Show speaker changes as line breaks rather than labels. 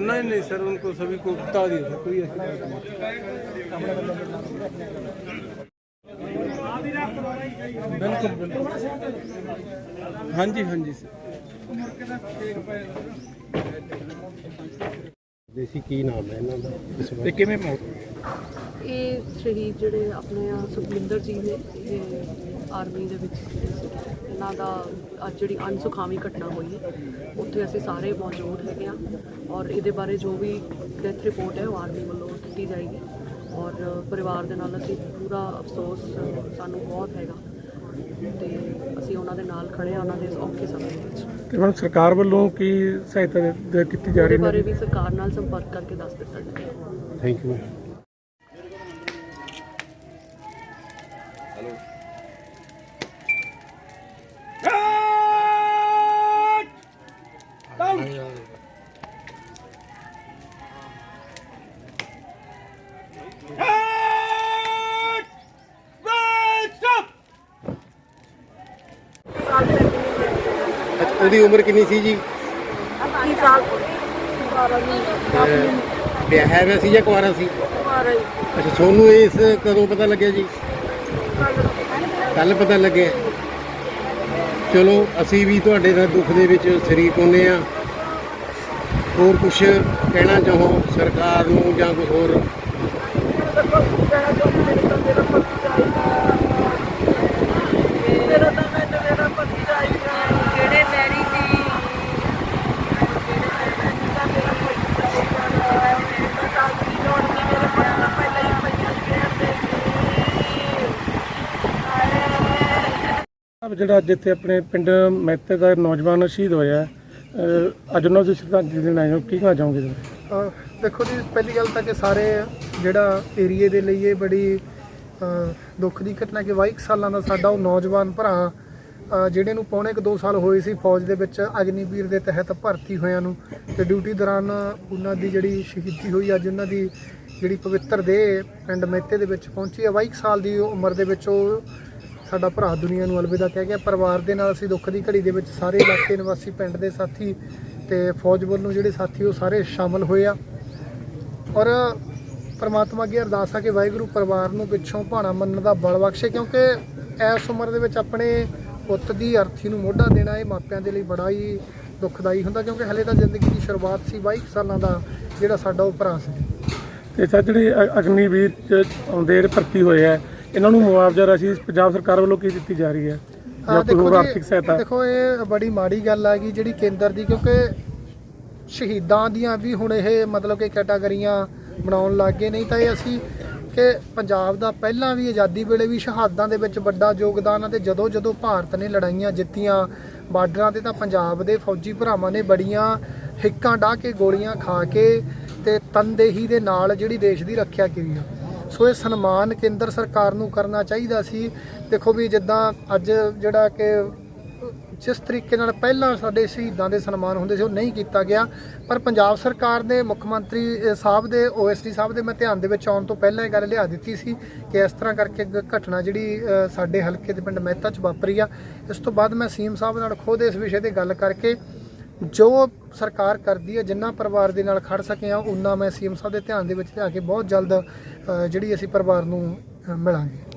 नहीं नहीं सर उनको सभी को बता दिया था कोई बिल्कुल बिल्कुल हाँ जी हाँ जी सर
देसी की नाम है
इन्हों का किमें
ਇਹ ਸ਼ਹੀਦ ਜਿਹੜੇ ਆਪਣੇ ਆ ਸੁਖਵਿੰਦਰ ਜੀ ਨੇ ਇਹ ਆਰਮੀ ਦੇ ਵਿੱਚ ਇਹਨਾਂ ਦਾ ਅੱਜ ਜਿਹੜੀ ਅਨਸੁਖਾਵੀ ਘਟਨਾ ਹੋਈ ਹੈ ਉੱਥੇ ਅਸੀਂ ਸਾਰੇ ਮੌਜੂਦ ਹੈਗੇ ਆ ਔਰ ਇਹਦੇ ਬਾਰੇ ਜੋ ਵੀ ਡੈਥ ਰਿਪੋਰਟ ਹੈ ਉਹ ਆਰਮੀ ਵੱਲੋਂ ਦਿੱਤੀ ਜਾਏਗੀ ਔਰ ਪਰਿਵਾਰ ਦੇ ਨਾਲ ਅਸੀਂ ਪੂਰਾ ਅਫਸੋਸ ਸਾਨੂੰ ਬਹੁਤ ਹੈਗਾ ਤੇ ਅਸੀਂ ਉਹਨਾਂ ਦੇ ਨਾਲ ਖੜੇ ਆ ਉਹਨਾਂ ਦੇ ਇਸ ਔਖੇ ਸਮੇਂ ਵਿੱਚ।
ਤੇ ਹੁਣ ਸਰਕਾਰ ਵੱਲੋਂ ਕੀ ਸਹਾਇਤਾ ਦੇ- ਦੇ ਕੀਤੀ ਜਾ
ਉਹਦੇ
ਰਹੀ
ਬਾਰੇ
ਹੈ
ਵੀ ਸਰਕਾਰ ਨਾਲ ਸੰਪਰਕ ਕਰਕੇ ਦੱਸ ਦਿੱਤਾ ਜਾਏਗਾ।
ਥੈਂਕ ਯੂ ਉਹਦੀ ਉਮਰ ਕਿੰਨੀ ਸੀ ਜੀ? ਵਿਆਹ ਹੈ ਸੀ ਜਾਂ ਕੁਆਰਾ ਸੀ? ਅੱਛਾ ਤੁਹਾਨੂੰ ਇਸ ਕਦੋਂ ਪਤਾ ਲੱਗਿਆ ਜੀ? ਕੱਲ ਪਤਾ ਲੱਗਿਆ। ਚਲੋ, ਅਸੀਂ ਵੀ ਤੁਹਾਡੇ ਨਾਲ ਦੁੱਖ ਦੇ ਵਿੱਚ ਸ਼ਰੀਕ ਹੁੰਨੇ ਆ ਹੋਰ ਕੁਝ ਕਹਿਣਾ ਚਾਹੋ ਸਰਕਾਰ ਨੂੰ ਜਾਂ ਕੁਝ ਹੋਰ
ਜਿਹੜੇ ਮੈਰੀ ਸੀ
ਜਿਹੜਾ ਅੱਜ ਇੱਥੇ ਆਪਣੇ ਪਿੰਡ ਮਹਿਤੇ ਦਾ ਨੌਜਵਾਨ ਸ਼ਹੀਦ ਹੋਇਆ ਅਹ, ਅੱਜ ਉਹਨਾਂ ਦੀ ਸ਼ਰਧਾਂਜਲੀ ਦੇਣ ਆਏ ਹੋ ਕੀ ਕਹਿਣਾ ਚਾਹੋਗੇ ਤੁਸੀਂ?
ਅਹ, ਦੇਖੋ ਜੀ, ਪਹਿਲੀ ਗੱਲ ਤਾਂ ਕਿ ਸਾਰੇ ਜਿਹੜਾ ਏਰੀਏ ਦੇ ਲਈ ਇਹ ਬੜੀ, ਅਹ, ਦੁੱਖ ਦੀ ਘਟਨਾ ਕਿ 22 ਸਾਲਾਂ ਦਾ ਸਾਡਾ ਉਹ ਨੌਜਵਾਨ ਭਰਾ, ਅਹ ਜਿਹੜੇ ਨੂੰ ਪੌਣੇ ਕੁ 2 ਸਾਲ ਹੋਏ ਸੀ ਫੌਜ ਦੇ ਵਿੱਚ ਅਗਨੀਵੀਰ ਦੇ ਤਹਿਤ ਭਰਤੀ ਹੋਇਆਂ ਨੂੰ ਤੇ ਡਿਊਟੀ ਦੌਰਾਨ ਉਹਨਾਂ ਦੀ ਜਿਹੜੀ ਸ਼ਹੀਦੀ ਹੋਈ, ਅੱਜ ਉਹਨਾਂ ਦੀ ਜਿਹੜੀ ਪਵਿੱਤਰ ਦੇਹ ਪਿੰਡ ਮਹਿਤੇ ਦੇ ਵਿੱਚ ਪਹੁੰਚੀ ਹੈ 22 ਸਾਲ ਦੀ ਉਮਰ ਦੇ ਵਿੱਚ ਉਹ ਸਾਡਾ ਭਰਾ ਦੁਨੀਆ ਨੂੰ ਅਲਵਿਦਾ ਕਹਿ ਗਿਆ। ਪਰਿਵਾਰ ਦੇ ਨਾਲ ਅਸੀਂ ਦੁੱਖ ਦੀ ਘੜੀ ਦੇ ਵਿੱਚ ਸਾਰੇ ਇਲਾਕੇ, ਨਿਵਾਸੀ ਪਿੰਡ ਦੇ ਸਾਥੀ ਤੇ ਫੌਜ ਵੱਲੋਂ ਜਿਹੜੇ ਸਾਥੀ ਉਹ ਸਾਰੇ ਸ਼ਾਮਲ ਹੋਏ ਆ। ਔਰ ਪਰਮਾਤਮਾ ਅੱਗੇ ਅਰਦਾਸ ਆ ਕਿ ਵਾਹਿਗੁਰੂ ਪਰਿਵਾਰ ਨੂੰ ਪਿੱਛੋਂ ਭਾਣਾ ਮੰਨਣ ਦਾ ਬਲ ਬਖਸ਼ੇ, ਕਿਉਂਕਿ ਇਸ ਉਮਰ ਦੇ ਵਿੱਚ ਆਪਣੇ ਪੁੱਤ ਦੀ ਅਰਥੀ ਨੂੰ ਮੋਢਾ ਦੇਣਾ ਇਹ ਮਾਪਿਆਂ ਦੇ ਲਈ ਬੜਾ ਹੀ ਦੁਖਦਾਈ ਹੁੰਦਾ, ਕਿਉਂਕਿ ਹਲੇ ਤਾਂ ਜ਼ਿੰਦਗੀ ਦੀ ਸ਼ੁਰੂਆਤ ਸੀ 22 ਸਾਲਾਂ ਦਾ ਜਿਹੜਾ ਸਾਡਾ ਉਹ ਭਰਾ ਸੀ।
ਤੇ ਸਰ, ਜਿਹੜੇ ਅਗਨੀਵੀਰ ਚ ਆਉਂਦੇ ਭਰਤੀ ਹੋਏ ਆ ਇਹਨਾਂ ਨੂੰ ਮੁਆਵਜ਼ਾ ਰਾਸ਼ੀ ਪੰਜਾਬ ਸਰਕਾਰ ਵੱਲੋਂ ਕੀ ਦਿੱਤੀ ਜਾ ਰਹੀ ਹੈ? ਜਾਂ
ਹਾਂ,
ਕੋਈ ਹੋਰ ਆਰਥਿਕ ਸਹਾਇਤਾ?
ਦੇਖੋ ਇਹ ਬੜੀ ਮਾੜੀ ਗੱਲ ਆ ਗਈ ਜਿਹੜੀ ਕੇਂਦਰ ਦੀ ਕਿਉਂਕਿ ਸ਼ਹੀਦਾਂ ਦੀਆਂ ਵੀ ਹੁਣ ਇਹ ਮਤਲਬ ਕਿ ਕੈਟਾਗਰੀਆਂ ਬਣਾਉਣ ਲੱਗ ਗਏ ਨਹੀਂ ਤਾਂ ਇਹ ਅਸੀਂ ਕਿ ਪੰਜਾਬ ਦਾ ਪਹਿਲਾਂ ਵੀ ਆਜ਼ਾਦੀ ਵੇਲੇ ਵੀ ਸ਼ਹਾਦਾਂ ਦੇ ਵਿੱਚ ਵੱਡਾ ਯੋਗਦਾਨ ਆ ਤੇ ਜਦੋਂ ਜਦੋਂ ਭਾਰਤ ਨੇ ਲੜਾਈਆਂ ਜਿੱਤੀਆਂ ਬਾਰਡਰਾਂ ਤੇ ਤਾਂ ਪੰਜਾਬ ਦੇ ਫੌਜੀ ਭਰਾਵਾਂ ਨੇ ਬੜੀਆਂ ਹਿੱਕਾਂ ਡਾਹ ਕੇ ਗੋਲੀਆਂ ਖਾ ਕੇ ਤੇ ਤਨਦੇਹੀ ਦੇ ਨਾਲ ਜਿਹੜੀ ਦੇਸ਼ ਦੀ ਰੱਖਿਆ ਕੀਤੀ ਆ। ਸੋ ਇਹ ਸਨਮਾਨ ਕੇਂਦਰ ਸਰਕਾਰ ਨੂੰ ਕਰਨਾ ਚਾਹੀਦਾ ਸੀ। ਦੇਖੋ ਵੀ ਜਿੱਦਾਂ ਅੱਜ ਜਿਹੜਾ ਕਿ ਜਿਸ ਤਰੀਕੇ ਨਾਲ ਪਹਿਲਾਂ ਸਾਡੇ ਸ਼ਹੀਦਾਂ ਦੇ ਸਨਮਾਨ ਹੁੰਦੇ ਸੀ, ਉਹ ਨਹੀਂ ਕੀਤਾ ਗਿਆ। ਪਰ ਪੰਜਾਬ ਸਰਕਾਰ ਨੇ, ਮੁੱਖ ਮੰਤਰੀ ਸਾਹਿਬ ਦੇ ਓਐਸਡੀ ਸਾਹਿਬ ਦੇ ਮੈਂ ਧਿਆਨ ਦੇ ਵਿੱਚ ਆਉਣ ਤੋਂ ਪਹਿਲਾਂ ਇਹ ਗੱਲ ਲਿਆ ਦਿੱਤੀ ਸੀ ਕਿ ਇਸ ਤਰ੍ਹਾਂ ਕਰਕੇ ਘਟਨਾ ਜਿਹੜੀ ਸਾਡੇ ਹਲਕੇ ਦੇ ਪਿੰਡ ਮਹਿਤਾ ਚ ਵਾਪਰੀ ਆ। ਇਸ ਤੋਂ ਬਾਅਦ ਮੈਂ ਸੀਐਮ ਸਾਹਿਬ ਨਾਲ ਖੁਦ ਇਸ ਵਿਸ਼ੇ ਤੇ ਗੱਲ ਕਰਕੇ ਜੋ ਸਰਕਾਰ ਕਰਦੀ ਹੈ ਜਿੰਨਾ ਪਰਿਵਾਰ ਦੇ ਨਾਲ ਖੜ ਸਕੇ ਆ ਉਹਨਾਂ ਮੈਂ ਸੀਐਮ ਸਾਹਿਬ ਦੇ ਧਿਆਨ ਦੇ ਵਿੱਚ ਲਿਆ ਕੇ ਬਹੁਤ ਜਲਦ ਅਹ, ਜਿਹੜੀ ਅਸੀਂ ਪਰਿਵਾਰ ਨੂੰ ਅਹ, ਮਿਲਾਂਗੇ।